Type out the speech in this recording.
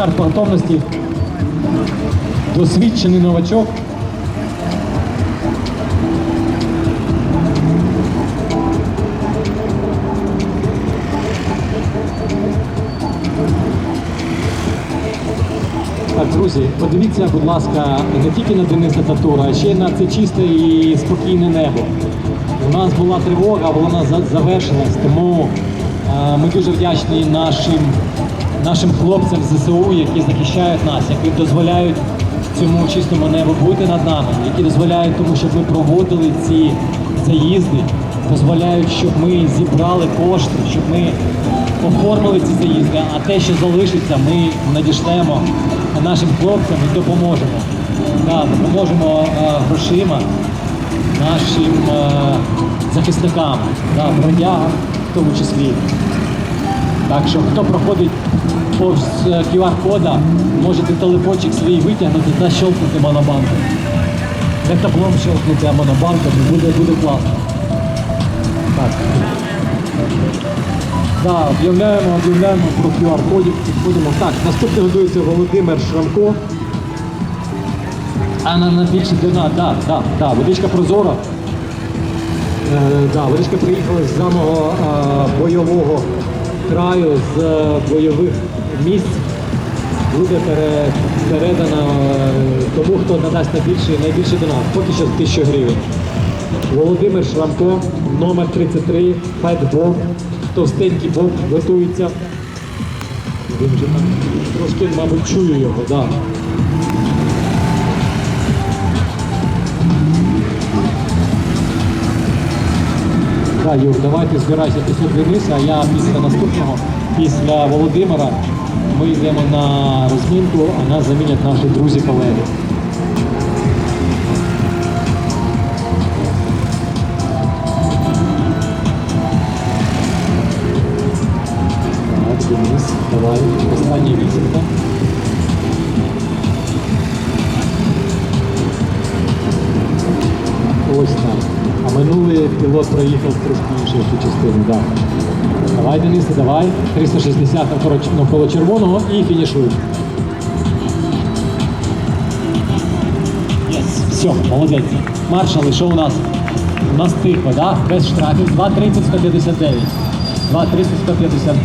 картку готовності. Досвідчений новачок. Друзі, подивіться, будь ласка, не тільки на Дениса Татура, а ще й на це чисте і спокійне небо. У нас була тривога, вона за- завершилась, тому е, ми дуже вдячні нашим, нашим хлопцям ЗСУ, які захищають нас, які дозволяють цьому чистому небу бути над нами, які дозволяють тому, щоб ми проводили ці заїзди, дозволяють, щоб ми зібрали кошти, щоб ми оформили ці заїзди, а те, що залишиться, ми надішлемо нашим хлопцям і допоможемо. Да, допоможемо е, грошима нашим е, захисникам, да, бродягам в тому числі. Так що хто проходить повз е, QR-кода, можете телефончик свій витягнути та щелкнути монобанку. Не таблом щелкнути, а монобанком, і буде, буде класно. Так. Да, об'являємо, об'являємо про QR-кодів, підходимо. Так, наступний готується Володимир Шрамко. А на, на длина, да, да, да, водичка прозора. Е, да, водичка приїхала з самого е, бойового краю, з е, бойових місць. Буде передано е, тому, хто надасть найбільший, найбільший донат. Поки що 1000 гривень. Володимир Шрамко, номер 33, Фет Боб, товстенький Боб готується. Він трошки, мабуть, чую його. Да. Да, Юр, давайте збирайся після Дениса, а я після наступного, після Володимира, ми йдемо на розмінку, а нас замінять наші друзі-колеги. Денис, давай, остання вісімка. А минулий пілот проїхав трошки іншу частину. Да. Давай, Денисе, давай. 360 навколо, червоного і фінішуй. Єс, все, молодець. Маршали, що у нас? У нас тихо, да? без штрафів. 2.30, 159. 2.30, 159.